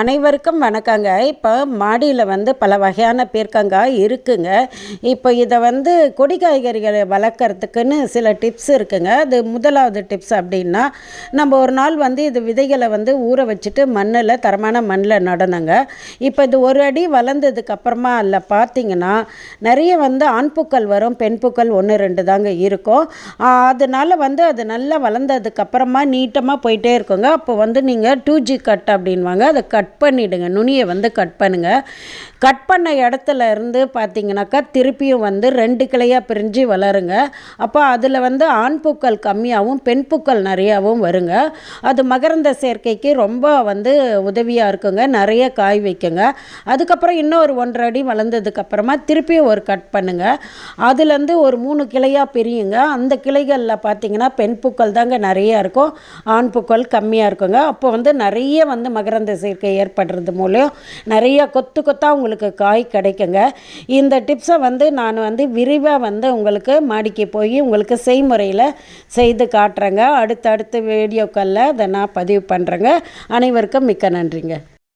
அனைவருக்கும் வணக்கங்க. இப்போ மாடியில் வந்து பல வகையான பீர்க்கங்காய் இருக்குங்க. இப்போ இதை வந்து கொடி காய்கறிகளை வளர்க்குறதுக்குன்னு சில டிப்ஸ் இருக்குங்க. அது முதலாவது டிப்ஸ் அப்படின்னா நம்ம ஒரு நாள் வந்து இது விதைகளை வந்து ஊற வச்சுட்டு மண்ணில் தரமான மண்ணில் நடணுங்க. இப்போ இது ஒரு அடி வளர்ந்ததுக்கப்புறமா அதில் பார்த்தீங்கன்னா நிறைய வந்து ஆண் பூக்கள் வரும் பெண் பூக்கள் ஒன்று ரெண்டு தாங்க இருக்கும். அதனால் வந்து அது நல்லா வளர்ந்ததுக்கப்புறமா நீட்டமாக போயிட்டே இருக்குங்க. அப்போ வந்து நீங்கள் டூ ஜி கட் அப்படின்வாங்க அதை கட் கட் பண்ணிவிடுங்க நுனியை வந்து கட் பண்ணுங்கள் கட் பண்ண இடத்துல இருந்து பார்த்தீங்கன்னாக்கா திருப்பியும் வந்து ரெண்டு கிளையாக பிரிஞ்சு வளருங்க. அப்போ அதில் வந்து ஆண் பூக்கள் கம்மியாகவும் பெண் பூக்கள் நிறையாவும் வருங்க. அது மகரந்த சேர்க்கைக்கு ரொம்ப வந்து உதவியாக இருக்குங்க. நிறைய காய் வைக்குங்க. அதுக்கப்புறம் இன்னும் ஒரு ஒன்றரை அடி வளர்ந்ததுக்கப்புறமா திருப்பியும் ஒரு கட் பண்ணுங்கள் அதுலேருந்து ஒரு மூணு கிளையாக பிரியுங்க. அந்த கிளைகளில் பார்த்தீங்கன்னா பெண் பூக்கள் தாங்க நிறையா இருக்கும். ஆண் பூக்கள் கம்மியாக இருக்குங்க. அப்போ வந்து நிறைய வந்து மகரந்த சேர்க்கை ஏற்படுறது மூலம் நிறைய கொத்து கொத்தாக உங்களுக்கு காய் கிடைக்குங்க. இந்த டிப்ஸை வந்து நான் வந்து விரிவாக வந்து உங்களுக்கு மாடிக்கு போய் உங்களுக்கு செய்முறையில் செய்து காட்டுறேங்க. அடுத்தடுத்த வீடியோக்களில் அதை நான் பதிவு பண்ணுறேங்க அனைவருக்கும் மிக்க நன்றிங்க.